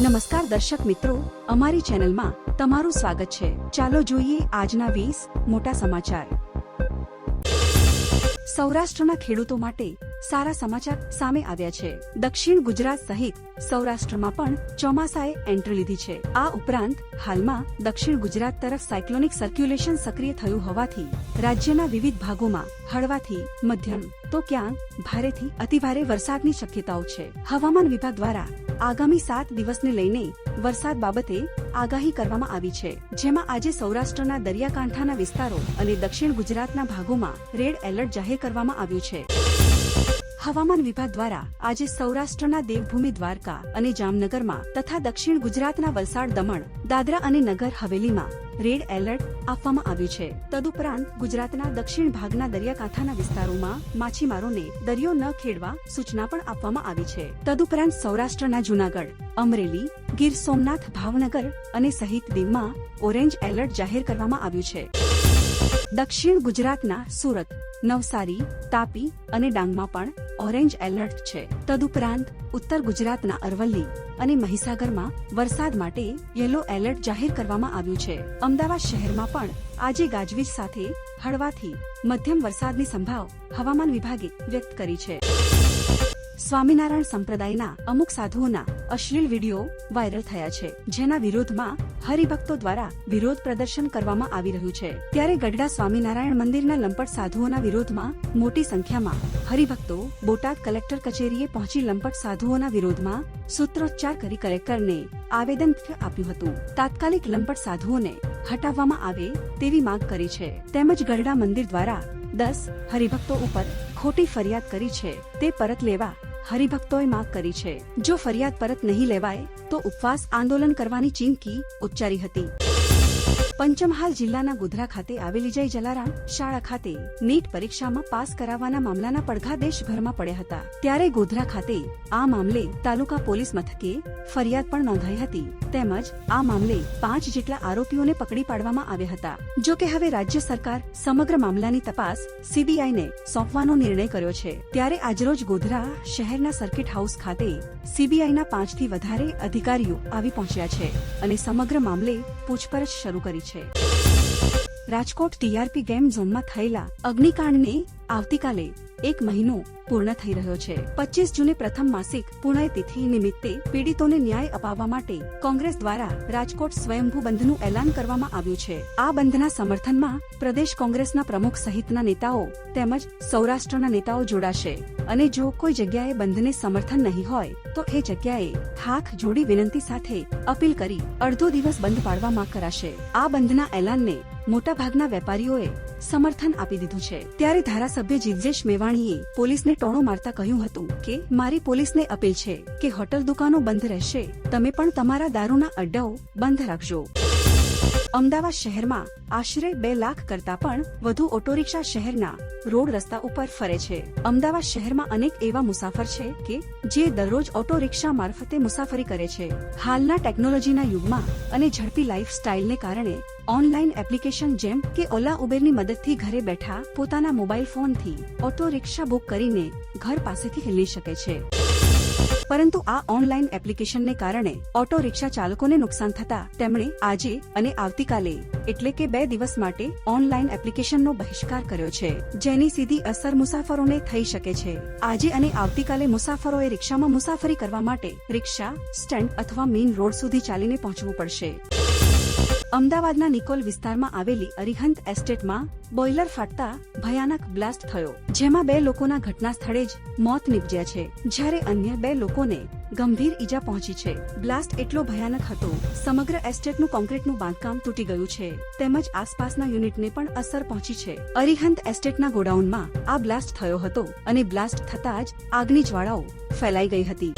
નમસ્કાર દર્શક મિત્રો, અમારી ચેનલમાં તમારું સ્વાગત છે. ચાલો જોઈએ આજના વીસ મોટા સમાચાર. સૌરાષ્ટ્રના ખેડૂતો માટે સારા સમાચાર સામે આવ્યા છે. દક્ષિણ ગુજરાત સહિત સૌરાષ્ટ્રમાં પણ ચોમાસાએ એન્ટ્રી લીધી છે. આ ઉપરાંત, હાલમાં દક્ષિણ ગુજરાત તરફ સાયક્લોનિક સર્ક્યુલેશન સક્રિય થયું હોવાથી રાજ્યના વિવિધ ભાગોમાં હળવાથી મધ્યમ, તો ક્યાંક ભારેથી અતિભારે વરસાદની શક્યતાઓ છે. હવામાન વિભાગ દ્વારા આગામી સાત દિવસને લઈને વરસાદ બાબતે આગાહી કરવામાં આવી છે. જેમાં આજે સૌરાષ્ટ્રના દરિયાકાંઠાના વિસ્તારો અને દક્ષિણ ગુજરાતના ભાગોમાં રેડ એલર્ટ જાહેર કરવામાં આવ્યું છે. હવામાન વિભાગ દ્વારા આજે સૌરાષ્ટ્રના દેવભૂમિ દ્વારકા અને જામનગરમાં તથા દક્ષિણ ગુજરાતના વલસાડ, દમણ, દાદરા અને નગર હવેલીમાં રેડ એલર્ટ આપવામાં આવ્યું છે. તદુપરાંત ગુજરાતના દક્ષિણ ભાગના દરિયાકાંઠાના વિસ્તારોમાં માછીમારોને દરિયો ન ખેડવા સૂચના પણ આપવામાં આવી છે. તદુપરાંત સૌરાષ્ટ્રના જૂનાગઢ, અમરેલી, ગીર સોમનાથ, ભાવનગર અને સહિત દીવમાં ઓરેન્જ એલર્ટ જાહેર કરવામાં આવ્યું છે. દક્ષિણ ગુજરાતના સુરત, નવસારી, તાપી અને ડાંગમાં પણ ઓરેન્જ એલર્ટ છે. તદુપરાંત, ઉત્તર ગુજરાતના અરવલ્લી અને મહીસાગરમાં વરસાદ માટે યલો એલર્ટ જાહેર કરવામાં આવ્યું છે. અમદાવાદ શહેરમાં પણ આજે ગાજવીજ સાથે હળવાથી મધ્યમ વરસાદની સંભાવ હવામાન વિભાગે વ્યક્ત કરી છે. સ્વામિનારાયણ સંપ્રદાયના અમુક સાધુઓના અશ્લીલ વીડિયો વાયરલ થયા છે, જેના વિરોધમાં હરિભક્તો દ્વારા વિરોધ પ્રદર્શન કરવામાં આવી રહ્યું છે. ત્યારે ગઢડા સ્વામિનારાયણ મંદિરના લંપટ સાધુઓના વિરોધમાં મોટી સંખ્યામાં હરિભક્તો બોટાદ કલેક્ટર કચેરીએ પહોંચી લંપટ સાધુઓના વિરોધમાં સૂત્રોચ્ચાર કરી કલેક્ટરને આવેદન આપ્યું હતું. તાત્કાલિક લંપટ સાધુઓને હટાવવામાં આવે તેવી માંગ કરી છે. તેમજ ગઢડા મંદિર દ્વારા દસ હરિભક્તો ઉપર ખોટી ફરિયાદ કરી છે. તે પરત લેવા હરિભક્તોએ માંગ કરી છે. જો ફરિયાદ પરત નહીં લેવાય, તો ઉપવાસ આંદોલન કરવાની ચીમકી ઉચ્ચારી હતી. પંચમહાલ જિલ્લાના ગોધરા ખાતે આવેલી જય જલારામ શાળા ખાતે નીટ પરીક્ષામાં પાસ કરાવવાના મામલાના પડઘા દેશભરમાં પડ્યા હતા. ત્યારે ગોધરા ખાતે આ મામલે તાલુકા પોલીસ મથકે ફરિયાદ પણ નોંધાઈ હતી. તેમજ આ મામલે પાંચ જેટલા આરોપીઓને પકડી પાડવામાં આવ્યા હતા. જો કે હવે રાજ્ય સરકાર સમગ્ર મામલાની તપાસ સીબીઆઈને સોંપવાનો નિર્ણય કર્યો છે. ત્યારે આજરોજ ગોધરા શહેરના સર્કિટ હાઉસ ખાતે સીબીઆઈના પાંચથી વધારે અધિકારીઓ આવી પહોંચ્યા છે અને સમગ્ર મામલે પૂછપરછ શરૂ કરી છે noche. રાજકોટ ટીઆરપી ગેમ ઝોનમાં થયેલા અગ્નિકાંડને આવતીકાલે એક મહિનો પૂર્ણ થઈ રહ્યો છે. પચીસ જૂને પ્રથમ માસિક પુણ્યતિથિ નિમિત્તે પીડિતોને ન્યાય અપાવવા માટે કોંગ્રેસ દ્વારા રાજકોટ સ્વયંભૂ બંધનું એલાન કરવામાં આવ્યું છે. આ બંધના સમર્થનમાં પ્રદેશ કોંગ્રેસના પ્રમુખ સહિતના નેતાઓ તેમજ સૌરાષ્ટ્રના નેતાઓ જોડાશે. અને જો કોઈ જગ્યાએ બંધને સમર્થન નહીં હોય, તો એ જગ્યાએ હાથ જોડી વિનંતી સાથે અપીલ કરી અડધો દિવસ બંધ પાડવા માંગ કરાશે. આ બંધના એલાનને મોટાભાગના વેપારીઓએ સમર્થન આપી દીધું છે. ત્યારે ધારાસભ્ય જીજેશ મેવાણીએ પોલીસને ટોણો મારતા કહ્યું હતું કે, મારી પોલીસને અપીલ છે કે હોટલ દુકાનો બંધ રહેશે. તમે પણ તમારા દારૂના અડ્ડાઓ બંધ રાખજો. અમદાવાદ શહેરમાં આશરે બે લાખ કરતા પણ વધુ ઓટો રિક્ષા શહેરના રોડ રસ્તા ઉપર ફરે છે. અમદાવાદ શહેરમાં અનેક એવા મુસાફર છે કે જે દરરોજ ઓટો રિક્ષા મારફતે મુસાફરી કરે છે. હાલના ટેકનોલોજીના યુગમાં અને ઝડપી લાઈફ સ્ટાઇલને કારણે ઓનલાઈન એપ્લિકેશન જેમ કે ઓલા ઉબેરની મદદથી ઘરે બેઠા પોતાના મોબાઈલ ફોનથી ઓટો રિક્ષા બુક કરીને ઘર પાસેથી હિલી શકે છે. પરંતુ આ ઓનલાઈન એપ્લિકેશનને કારણે ઓટો રિક્ષા ચાલકોને નુકસાન થતા તેમણે આજે અને આવતીકાલે એટલે કે બે દિવસ માટે ઓનલાઈન એપ્લિકેશનનો બહિષ્કાર કર્યો છે, જેની સીધી અસર મુસાફરોને થઈ શકે છે. આજે અને આવતીકાલે મુસાફરોએ રિક્ષામાં મુસાફરી કરવા માટે રિક્ષા, સ્ટેન્ડ અથવા મેઇન રોડ સુધી ચાલીને પહોંચવું પડશે. અમદાવાદના નિકોલ વિસ્તારમાં આવેલી અરિહંત એસ્ટેટમાં બોઇલર ફાટતા ભયાનક બ્લાસ્ટ થયો, જેમાં બે લોકોના ઘટના સ્થળે જ મોત નીપજ્યા છે. જ્યારે અન્ય બે લોકોને ગંભીર ઈજા પહોંચી છે. બ્લાસ્ટ એટલો ભયાનક હતો, સમગ્ર એસ્ટેટનું કોન્ક્રીટનું બાંધકામ તૂટી ગયું છે. તેમજ આસપાસના યુનિટને પણ અસર પહોંચી છે. અરિહંત એસ્ટેટના ગોડાઉનમાં આ બ્લાસ્ટ થયો હતો અને બ્લાસ્ટ થતાં જ આગની જ્વાળાઓ ફેલાઈ ગઈ હતી.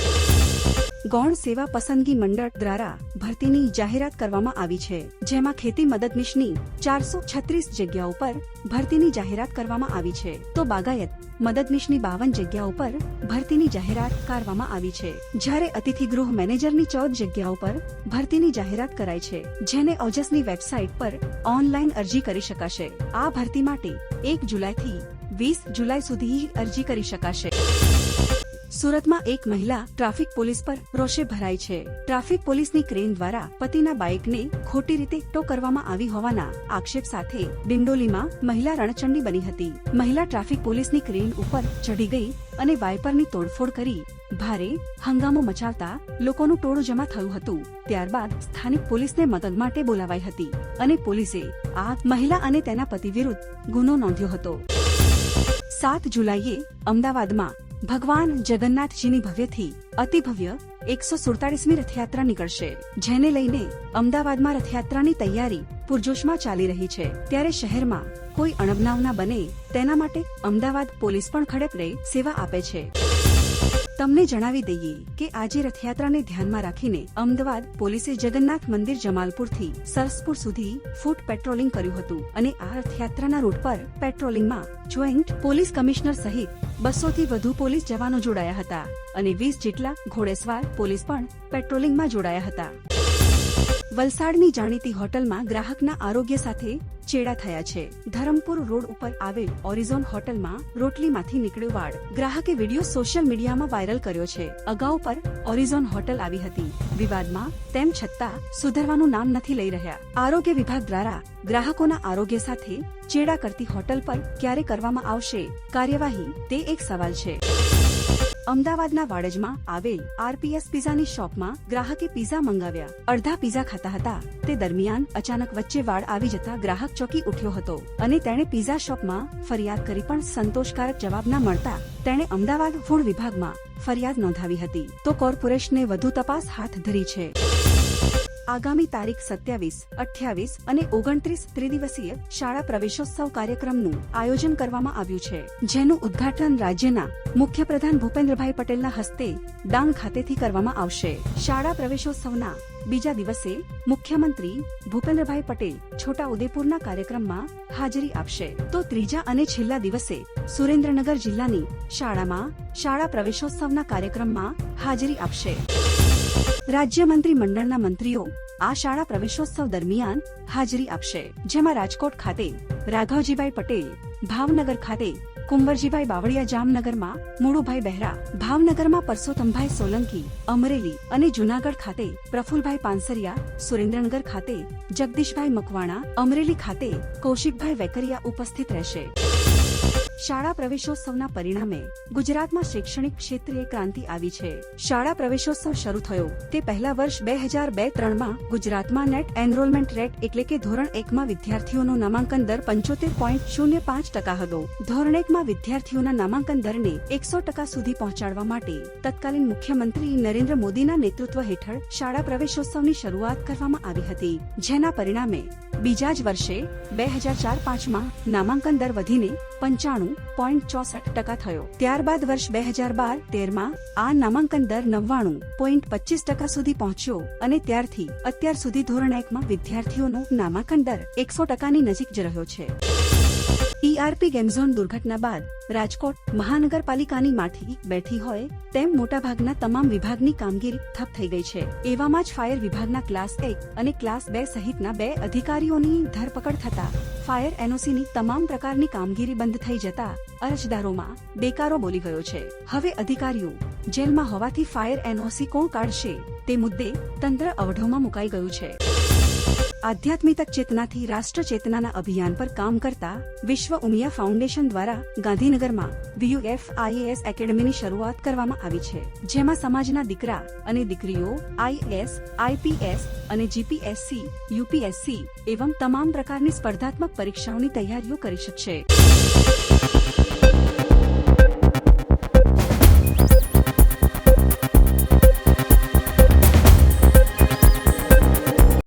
ગૌણ સેવા પસંદગી મંડળ દ્વારા ભરતીની જાહેરાત કરવામાં આવી છે, જેમાં ખેતી મદદનીશની ચારસો છત્રીસ જગ્યાઓ પર ભરતીની જાહેરાત કરવામાં આવી છે. તો બાગાયત મદદનીશની બાવન જગ્યાઓ પર ભરતીની જાહેરાત કરવામાં આવી છે. જ્યારે અતિથિ ગૃહ મેનેજરની ચૌદ જગ્યાઓ પર ભરતીની જાહેરાત કરાઈ છે, જેને ઓજસની વેબસાઇટ પર ઓનલાઈન અરજી કરી શકાશે. આ ભરતી માટે એક જુલાઈથી વીસ જુલાઈ સુધી અરજી કરી શકાશે. સુરતમાં એક મહિલા ટ્રાફિક પોલીસ પર રોષે ભરાઈ છે. ટ્રાફિક પોલીસની ક્રેન દ્વારા પતિના બાઇકને ખોટી રીતે ટો કરવામાં આવી હોવાના આક્ષેપ સાથે ડિંડોલીમાં મહિલા રણચંડી બની હતી. મહિલા ટ્રાફિક પોલીસની ક્રેન ઉપર ચડી ગઈ અને વાઇપરની તોડફોડ કરી ભારે હંગામો મચાવતા લોકોનું ટોળું જમા થયું હતું. ત્યારબાદ સ્થાનિક પોલીસને મદદ માટે બોલાવાઈ હતી અને પોલીસે આ મહિલા અને તેના પતિ વિરુદ્ધ ગુનો નોંધ્યો હતો. સાત જુલાઈએ અમદાવાદમાં ભગવાન જગન્નાથજીની ભવ્યથી અતિભવ્ય એકસો સુડતાલીસમી રથયાત્રા નીકળશે, જેને લઈને અમદાવાદમાં રથયાત્રાની તૈયારી પૂરજોશમાં ચાલી રહી છે. ત્યારે શહેરમાં કોઈ અણબનાવ ના બને તેના માટે અમદાવાદ પોલીસ પણ ખડેપડે સેવા આપે છે. તમને જણાવી દઈએ કે આજે રથયાત્રાને ધ્યાનમાં રાખીને અમદાવાદ પોલીસે જગન્નાથ મંદિર જમાલપુરથી સરસપુર સુધી ફૂટ પેટ્રોલિંગ કર્યું હતું અને આ રથયાત્રાના રૂટ પર પેટ્રોલિંગમાં જોઈન્ટ પોલીસ કમિશનર સહિત બસોથી વધુ પોલીસ જવાનો જોડાયા હતા અને વીસ જેટલા ઘોડેસવાર પોલીસ પણ પેટ્રોલિંગમાં જોડાયા હતા. વલસાડની જાણીતી હોટલમાં ગ્રાહકના આરોગ્ય સાથે ચેડા થયા છે. ધરમપુર રોડ ઉપર આવેલ ઓરિઝોન હોટલમાં રોટલીમાંથી નીકળ્યો વાળ. ગ્રાહકે વીડિયો સોશિયલ મીડિયામાં વાયરલ કર્યો છે. અગાઉ પર ઓરિઝોન હોટલ આવી હતી. વિવાદમાં તેમ છતાં સુધરવાનું નામ નથી લઈ રહ્યા. આરોગ્ય વિભાગ દ્વારા ગ્રાહકોના આરોગ્ય સાથે ચેડા કરતી હોટલ પર ક્યારે કરવામાં આવશે? કાર્યવાહી તે એક સવાલ છે. અમદાવાદના વાડજમાં આવેલ આરપીએસ પિઝાની શોપમાં ગ્રાહકે પિઝા મંગાવ્યા. અડધા પિઝા ખાતા હતા. તે દરમિયાન અચાનક વચ્ચે વાળ આવી જતા ગ્રાહક ચોકી ઉઠ્યો હતો અને તેણે પિઝા શોપમાં ફરિયાદ કરી પણ સંતોષકારક જવાબ ના મળતા તેણે અમદાવાદ ફૂડ વિભાગમાં ફરિયાદ નોંધાવી હતી. તો કોર્પોરેશને વધુ તપાસ હાથ ધરી છે. આગામી તારીખ સત્યાવીસ, અઠ્યાવીસ અને ઓગણત્રીસ ત્રિદિવસીય શાળા પ્રવેશોત્સવ કાર્યક્રમનું આયોજન કરવામાં આવ્યું છે, જેનું ઉદ્ઘાટન રાજ્યના મુખ્યપ્રધાન ભૂપેન્દ્રભાઈ પટેલના હસ્તે ડાંગ ખાતેથી કરવામાં આવશે. શાળા પ્રવેશોત્સવના બીજા દિવસે મુખ્યમંત્રી ભૂપેન્દ્રભાઈ પટેલ છોટા ઉદેપુરના કાર્યક્રમમાં હાજરી આપશે. તો ત્રીજા અને છેલ્લા દિવસે સુરેન્દ્રનગર જિલ્લાની શાળામાં શાળા પ્રવેશોત્સવના કાર્યક્રમમાં હાજરી આપશે. રાજ્ય મંત્રી મંડળના મંત્રીઓ આ શાળા પ્રવેશોત્સવ દરમિયાન હાજરી આપશે. જેમાં રાજકોટ ખાતે રાઘવજીભાઈ પટેલ, ભાવનગર ખાતે કુંવરજીભાઈ બાવળિયા જામનગરમાં મુળુભાઈ બહેરા, ભાવનગરમાં પરસોત્તમભાઈ સોલંકી, અમરેલી અને જુનાગઢ ખાતે પ્રફુલભાઈ પાનસરિયા, સુરેન્દ્રનગર ખાતે જગદીશભાઈ મકવાણા, અમરેલી ખાતે કૌશિકભાઈ વેકરિયા ઉપસ્થિત રહેશે. શાળા પ્રવેશોત્સવના પરિણામે ગુજરાતમાં શૈક્ષણિક ક્ષેત્રે ક્રાંતિ આવી છે. શાળા પ્રવેશોત્સવ શરૂ થયો. તે પહેલા વર્ષ બે હજાર બે ત્રણમાં ગુજરાતમાં નેટ એનરોલમેન્ટ રેટ એટલે કે ધોરણ એકમાં વિદ્યાર્થીઓનો નામાંકન દર પંચોતેર પોઈન્ટ શૂન્ય પાંચ ટકા હતો. ધોરણ એકમાં વિદ્યાર્થીઓના નામાંકન દરને એકસો ટકા સુધી પહોંચાડવા માટે તત્કાલીન મુખ્યમંત્રી નરેન્દ્ર મોદીના નેતૃત્વ હેઠળ શાળા પ્રવેશોત્સવની શરૂઆત કરવામાં આવી હતી. જેના પરિણામે બીજા જ વર્ષે બે હજાર ચાર પાંચમાં નામાંકન દર વધીને પંચાણું પોઈન્ટ ચોસઠ ટકા થયો. ત્યારબાદ વર્ષ બે હજાર બાર, તેરમાં આ નામાંકન દર નવ્વાણું પોઈન્ટ પચીસ ટકા સુધી પહોંચ્યો અને ત્યારથી અત્યાર સુધી ધોરણ એકમાં વિદ્યાર્થીઓનો નામાંકન દર એકસો ટકાની નજીક જ રહ્યો છે. ઈઆરપી ગેમઝોન દુર્ઘટના બાદ રાજકોટ મહાનગરપાલિકાની માઠી બેઠી હોય તેમ મોટાભાગના તમામ વિભાગની કામગીરી ઠપ થઈ ગઈ છે. એવામાં જ ફાયર વિભાગના ક્લાસ એક અને ક્લાસ બે સહિતના બે અધિકારીઓની ધરપકડ થતા ફાયર એનઓસીની તમામ પ્રકારની કામગીરી બંધ થઈ જતા અરજદારોમાં બેકારો બોલી ગયો છે. હવે અધિકારીઓ, જેલમાં હોવાથી ફાયર એનઓસી કોણ કાઢશે તે મુદ્દે તંત્ર અવઢોમાં મુકાઈ ગયું છે. આધ્યાત્મિક ચેતનાથી રાષ્ટ્ર ચેતનાના અભિયાન પર કામ કરતા વિશ્વ ઉમિયા ફાઉન્ડેશન દ્વારા ગાંધીનગરમાં વીયુએફ આઈએએસ એકેડમીની શરૂઆત કરવામાં આવી છે, જેમાં સમાજના દીકરા અને દીકરીઓ આઈએએસ આઈપીએસ અને જીપીએસસી યુપીએસસી એવં તમામ પ્રકારની સ્પર્ધાત્મક પરીક્ષાઓની તૈયારીઓ કરી શકશે.